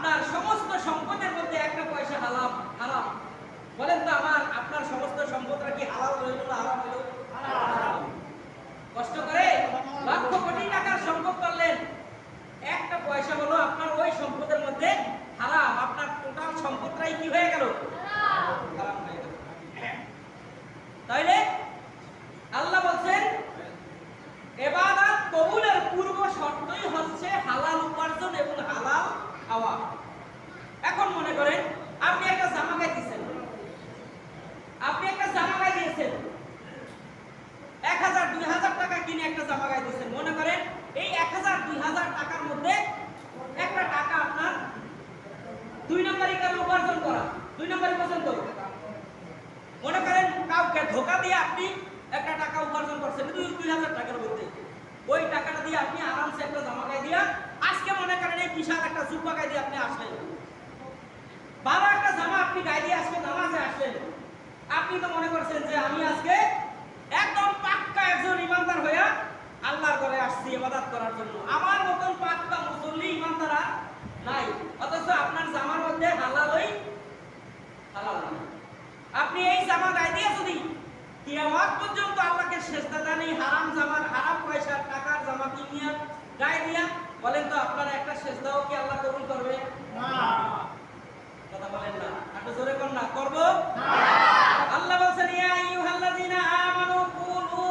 আপনার সমস্ত সম্পদের মধ্যে একটা পয়সা হালাম হারাম বলেন তো আমার দুই নম্বরই পছন্দ। মনে করেন কাউকে ধোকা দিয়ে আপনি একটা টাকা উপার্জন করছেন, দুই দুই হাজার টাকার মধ্যে। ওই টাকাটা দিয়ে আপনি আরামসে একটা জামা গায়ে দিয়া আজকে মনে করেন এই বিশাল একটা জুব্বা গায়ে দিয়ে আপনি আসলেন। ভালো একটা জামা আপনি গায়ে দিয়ে আজকে নামাজে আসলেন। আপনি তো মনে করছেন যে আমি আজকে একদম পাক্কা একজন ইমানদার হইয়া আল্লাহর ঘরে আসছি ইবাদত করার জন্য। আমার মতন পাক্কা মুসল্লি ইমানদার নাই। অথচ আপনার জামার মধ্যে হালাল নাই। আপনি এই জামা গায়ে দিয়ে যদি কিয়ামত পর্যন্ত আল্লাহকে সেজদা দেন এই হারাম জামার হারাম পয়সার টাকার জামা কিনিয়া, গায়ে দিয়া, বলেন তো আপনার একটা সেজদাও কি আল্লাহ কবুল করবে? কথা বলেন না একটু জোরে কর না করব আল্লাহ বলছেন ইয়া আইয়ুহাল্লাযীনা আমানু কুলু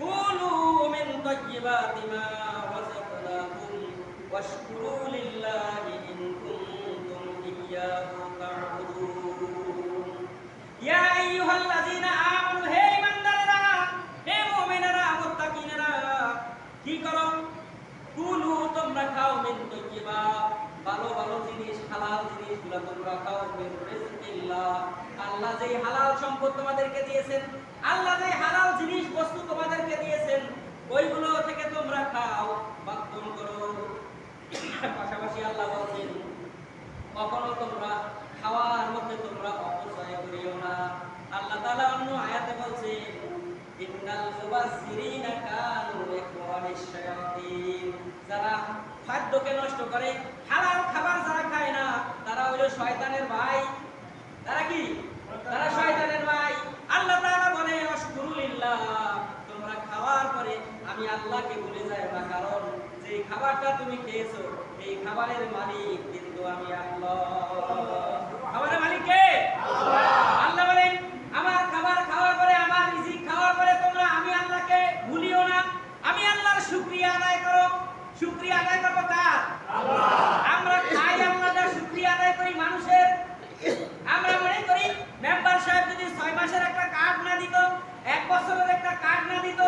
কুলু মিন তাইয়্যিবাতি মা রাযাকনাকুম ওয়াশকুরু লিল্লাহি ইন কুনতুম ইয়্যাহু তা'বুদুন ইয়া আইয়ুহাল্লাযীনা আমানু হে ঈমানদারেরা হে মুমিনেরা মুত্তাকিনেরা কি করো কুলু তোমরা খাও মিন তাইয়্যিবা ভালো ভালো জিনিস হালাল জিনিসগুলো তোমরা খাও মিন রিজকিল্লাহ আল্লাহ যে হালাল সম্পদ তোমাদেরকে দিয়েছেন, আল্লাহ যে হালাল জিনিস, বস্তু তোমাদেরকে দিয়েছেন, ওইগুলো থেকে তোমরা খাও বাক্যন করো। পাশাপাশি আল্লাহ বলছেন, কখনো তোমরা খাওয়ার মধ্যে তোমরা অপচয় করিও না। আল্লাহ তাআলা অন্য আয়াতে বলছেন যারা খাদ্যকে নষ্ট করে, হালাল খাবার যারা খায় না, তারা হলো শয়তানের ভাই। তারা কি? তারা শয়তানের ভাই। আল্লাহ তাআলা বলে, অশকুরুলিল্লাহ, তোমরা খাওয়ার পরে আমি আল্লাহকে ভুলে যাই না, কারণ যে খাবারটা তুমি খেয়েছো, এই খাবারের মালিক কিন্তু আমি আল্লাহ খাবারের মালিক কে আল্লাহ বলেন আমার খাবার খাওয়ার পরে আমার রিজিক খাওয়ার পরে তোমরা আমি আল্লাহকে ভুলিও না আমি আল্লাহর শুকরিয়া আদায় করো শুকরিয়া আদায় করব কার আমরা খাই আল্লাহর শুকরিয়া আদায় করি মানুষের আমরা মনে করি মেম্বার সাহেব যদি ছয় মাসের একটা কার্ড না দিত এক বছরের একটা কার্ড না দিত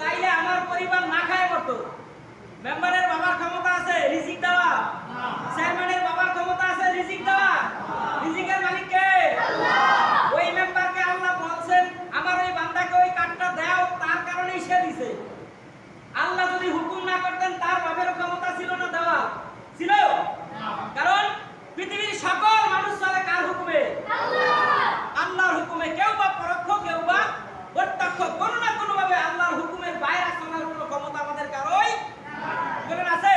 তাইলে আমার পরিবার না খায় করতো মেম্বারের বাবার ক্ষমতা আছে রিজিক দেওয়া। চেয়ারম্যানের বাবার ক্ষমতা আছে রিজিক দেওয়া। রিজিকের মালিক কে ওই মেম্বারকে আল্লাহ বলছেন আমার ওই বান্দাকে ওই কার্ডটা দাও তার কারণেই সে দিছে আল্লাহ যদি হুকুম না করতেন তার বাপের ক্ষমতা ছিল না দেওয়া ছিল কারণ পৃথিবীর সকল মানুষ চলে কার হুকুমে আল্লাহর হুকুমে কেউ বা পরোক্ষ কেউ বা প্রত্যক্ষ কোনো না কোনো ভাবে আল্লাহর হুকুমের বাইরে চলার কোনো ক্ষমতা আমাদের কারোই বলেন আছে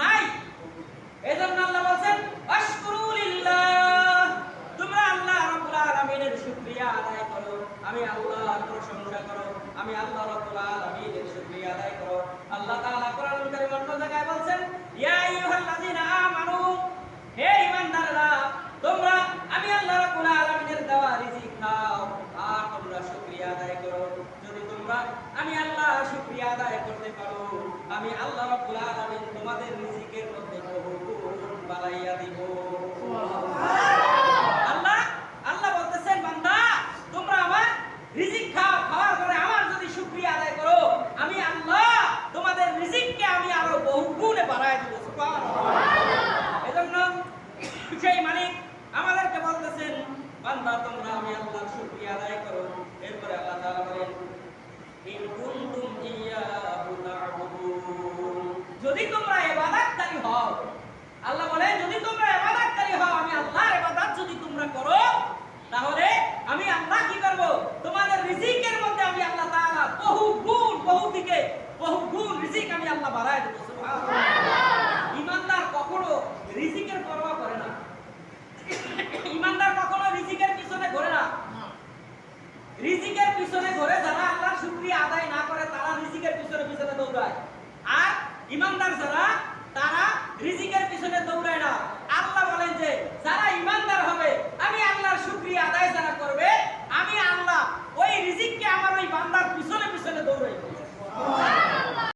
নাই এজন্য আল্লাহ বলছেন আশকুরুলিল্লাহ তোমরা আল্লাহ রাব্বুল আলামিনের শুকরিয়া আদায় করো, আমি আল্লাহর প্রশংসা করো, আমি আল্লাহ রাব্বুল আলামিনের শুকরিয়া আদায় করো। আল্লাহ তাআলা কোরআনুল কারীম অন্য জায়গায় বলছেন, ইয়া আইয়ুহাল্লাযীনা আমানু, হে ঈমানদাররা, তোমরা, আমি আল্লাহ রাব্বুল আলামিনের দেওয়া রিজিক খাও, আর তোমরা শুকরিয়া আদায় করো। যদি তোমরা, আমি আল্লাহ শুকরিয়া আদায় করতে পারো, আমি আল্লাহ রাব্বুল আলামিন তোমাদের রিজিকের মধ্যে বহু গুণ বাড়াইয়া দিব। আল্লাহ আল্লাহ বলতেছেন বান্দা তোমরা আমার রিজিক খাও খাওয়ার পরে আমার যদি শুকরিয়া আদায় করো আমি আল্লাহ তোমাদের রিজিককে আমি আরও বহু গুণে বাড়ায় দিব সুবহানাল্লাহ এজন্য সেই মালিক আমাদেরকে বলতেছেন বান্দা, তোমরা আমি আল্লাহর শুকরিয়া আদায় করো। এরপরে আল্লাহ তাআলা বলেন, ইন কুনতুম ইয়্যাহু তা'বুদুন যদি তোমরা ইবাদতকারী হও, আল্লাহ বলে যদি তোমরা ইবাদতকারী হও, আমি আল্লাহর ইবাদত যদি তোমরা করো, তাহলে আমি আল্লাহ কি করব? তোমাদের রিজিকের মধ্যে আমি আল্লাহ তাআলা বহু গুণ, বহু দিকে বহু গুণ রিজিক আমি আল্লাহ বাড়ায় দেব। benar Sarah